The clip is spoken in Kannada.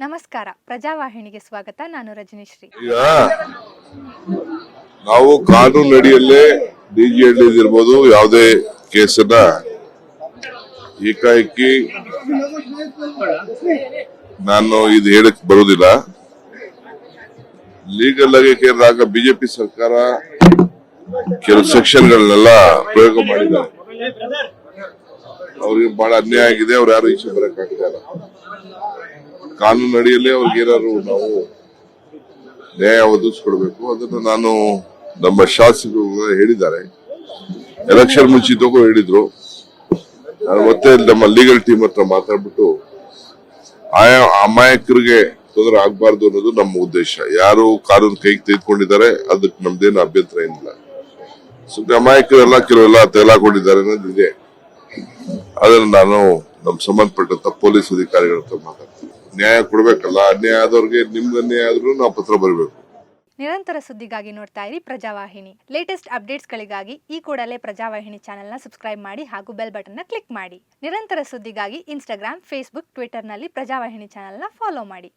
ನಮಸ್ಕಾರ. ಪ್ರಜಾವಾಹಿನಿಗೆ ಸ್ವಾಗತ. ನಾನು ರಜನೀಶ್ರೀ. ಈಗ ನಾವು ಕಾನೂನು ಅಡಿಯಲ್ಲೇ ಡಿಜಿ ಯಾವುದೇ ಕೇಸನ್ನ ಏಕಾಏಕಿ ನಾನು ಇದು ಹೇಳಕ್ ಬರುವುದಿಲ್ಲ. ಲೀಗಲ್ ಆಗಿ ಕೇಳಿದಾಗ ಬಿಜೆಪಿ ಸರ್ಕಾರ ಕೆಲವು ಸೆಕ್ಷನ್ಗಳನ್ನೆಲ್ಲ ಪ್ರಯೋಗ ಮಾಡಿದ್ದಾರೆ. ಅವ್ರಿಗೆ ಬಹಳ ಅನ್ಯಾಯ ಆಗಿದೆ, ಅವ್ರು ಯಾರು ಈಚೆ ಇಲ್ಲ. ಕಾನೂನು ಅಡಿಯಲ್ಲೇ ಅವ್ರಿಗೇನಾದ್ರು ನಾವು ನ್ಯಾಯ ಒದಗಿಸ್ಕೊಡ್ಬೇಕು, ಅದನ್ನು ನಾನು ನಮ್ಮ ಶಾಸಕರು ಹೇಳಿದ್ದಾರೆ. ಎಲೆಕ್ಷನ್ ಮುಂಚಿತಕ್ಕೂ ಹೇಳಿದ್ರು. ನಾನು ಮತ್ತೆ ನಮ್ಮ ಲೀಗಲ್ ಟೀಮ್ ಹತ್ರ ಮಾತಾಡ್ಬಿಟ್ಟು, ಆಯಾ ಅಮಾಯಕರಿಗೆ ತೊಂದರೆ ಆಗಬಾರ್ದು ಅನ್ನೋದು ನಮ್ಮ ಉದ್ದೇಶ. ಯಾರು ಕಾನೂನು ಕೈಗೆ ತೆಗೆದುಕೊಂಡಿದ್ದಾರೆ, ಅದಕ್ಕೆ ನಮ್ದೇನು ಅಭ್ಯಂತರ ಏನಿಲ್ಲ. ಸುಮ್ಮನೆ ಅಮಾಯಕರೆಲ್ಲ ಕೆಲವೆಲ್ಲ ತೇಲಾಕೊಂಡಿದ್ದಾರೆ ಅನ್ನೋದಿದೆ ಅದನ್ನು ನಾನು ನಮ್ಮ ಸಂಬಂಧಪಟ್ಟಂತ ಪೊಲೀಸ್ ಅಧಿಕಾರಿಗಳ ಹತ್ರ ಮಾತಾಡ್ತೀನಿ. ನ್ಯಾಯ ಕೊಡ್ಬೇಕಲ್ಲ, ಅನ್ಯಾಯ ಆದವ್ರಿಗೆ ನಿಮ್ಗೆ ಆದ್ರೂ ನಾವು ಪತ್ರ ಬರಬೇಕು. ನಿರಂತರ ಸುದ್ದಿಗಾಗಿ ನೋಡ್ತಾ ಇರಿ ಪ್ರಜಾವಾಹಿನಿ. ಲೇಟೆಸ್ಟ್ ಅಪ್ಡೇಟ್ಸ್ಗಳಿಗಾಗಿ ಈ ಕೂಡಲೇ ಪ್ರಜಾವಾಹಿನಿ ಚಾನೆಲ್ನ ಸಬ್ಸ್ಕ್ರೈಬ್ ಮಾಡಿ ಹಾಗೂ ಬೆಲ್ ಬಟನ್ನ ಕ್ಲಿಕ್ ಮಾಡಿ. ನಿರಂತರ ಸುದ್ದಿಗಾಗಿ ಇನ್ಸ್ಟಾಗ್ರಾಮ್ ಫೇಸ್ಬುಕ್ ಟ್ವಿಟರ್ನಲ್ಲಿ ಪ್ರಜಾವಾಹಿನಿ ಚಾನೆಲ್ನ ಫಾಲೋ ಮಾಡಿ.